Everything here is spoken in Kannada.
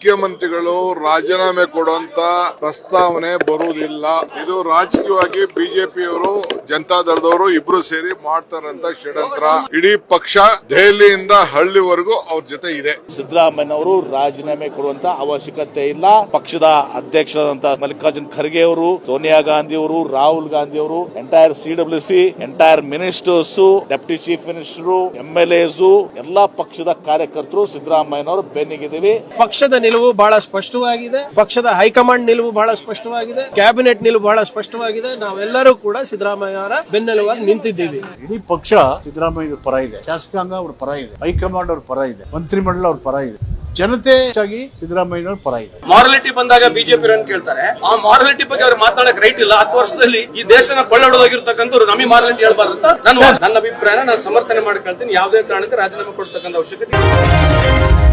ಮುಖ್ಯಮಂತ್ರಿಗಳು ರಾಜೀನಾಮೆ ಕೊಡುವಂತ ಪ್ರಸ್ತಾವನೆ ಬರುವುದಿಲ್ಲ. ಇದು ರಾಜಕೀಯವಾಗಿ ಬಿಜೆಪಿಯವರು ಜನತಾದಳದವರು ಇಬ್ರು ಸೇರಿ ಮಾಡ್ತಾರಂತ ಷಡ್ಯಂತ್ರ. ಇಡೀ ಪಕ್ಷ ದೆಹಲಿಯಿಂದ ಹಳ್ಳಿವರೆಗೂ ಅವ್ರ ಜೊತೆ ಇದೆ. ಸಿದ್ದರಾಮಯ್ಯನವರು ರಾಜೀನಾಮೆ ಕೊಡುವಂತ ಅವಶ್ಯಕತೆ ಇಲ್ಲ. ಪಕ್ಷದ ಅಧ್ಯಕ್ಷರಾದಂತ ಮಲ್ಲಿಕಾರ್ಜುನ್ ಖರ್ಗೆ ಅವರು ಸೋನಿಯಾ ಗಾಂಧಿ ಅವರು ರಾಹುಲ್ ಗಾಂಧಿ ಅವರು entire C W C entire ministers deputy chief minister MLAs L ಎಲ್ಲಾ ಪಕ್ಷದ ಕಾರ್ಯಕರ್ತರು ಸಿದ್ದರಾಮಯ್ಯನವರು ಬೆನ್ನಿಗಿದ್ದೀವಿ. ಪಕ್ಷದ ನಿಲುವು ಬಹಳ ಸ್ಪಷ್ಟವಾಗಿದೆ. ಪಕ್ಷದ ಹೈಕಮಾಂಡ್ ನಿಲುವು ಬಹಳ ಸ್ಪಷ್ಟವಾಗಿದೆ. ಕ್ಯಾಬಿನೆಟ್ ನಿಲುವು ಬಹಳ ಸ್ಪಷ್ಟವಾಗಿದೆ. ನಾವೆಲ್ಲರೂ ಕೂಡ ಸಿದ್ದರಾಮಯ್ಯ ಅವರ ಬೆನ್ನೆಲುವಾಗಿ ನಿಂತಿದ್ದೀವಿ. ಇಡೀ ಪಕ್ಷ ಸಿದ್ದರಾಮಯ್ಯ ಪರ ಇದೆ. ಶಾಸಕಾಂಗ ಅವ್ರ ಪರ ಇದೆ. ಹೈಕಮಾಂಡ್ ಅವ್ರ ಪರ ಇದೆ. ಮಂತ್ರಿಮಂಡಲ ಅವ್ರ ಪರ ಇದೆ. ಜನತೆ ಹೆಚ್ಚಾಗಿ ಸಿದ್ದರಾಮಯ್ಯ ಪರ ಇದೆ. ಮಾರಲಿಟಿ ಬಂದಾಗ ಬಿಜೆಪಿ ಕೇಳ್ತಾರೆ? ಆ ಮಾರಲಿಟಿ ಬಗ್ಗೆ ಅವ್ರು ಮಾತಾಡಕ್ ರೈಟ್ ಇಲ್ಲ. ಹತ್ತು ವರ್ಷದಲ್ಲಿ ಈ ದೇಶನ ಕೊಳ್ಳೋಡೋದಾಗಿರ್ತಕ್ಕಂಥವ್ರು ನಮಗೆ ಮಾರಲಿಟಿ ಹೇಳ್ಬಾರ್ದು ಅಂತ ನನ್ನ ನನ್ನ ಅಭಿಪ್ರಾಯನ ನಾನು ಸಮರ್ಥನೆ ಮಾಡ್ಕೊಳ್ತೀನಿ. ಯಾವುದೇ ಕಾರಣಕ್ಕೆ ರಾಜೀನಾಮೆ ಕೊಡ್ತಕ್ಕಂಥ ಅವಶ್ಯಕತೆ ಇಲ್ಲ.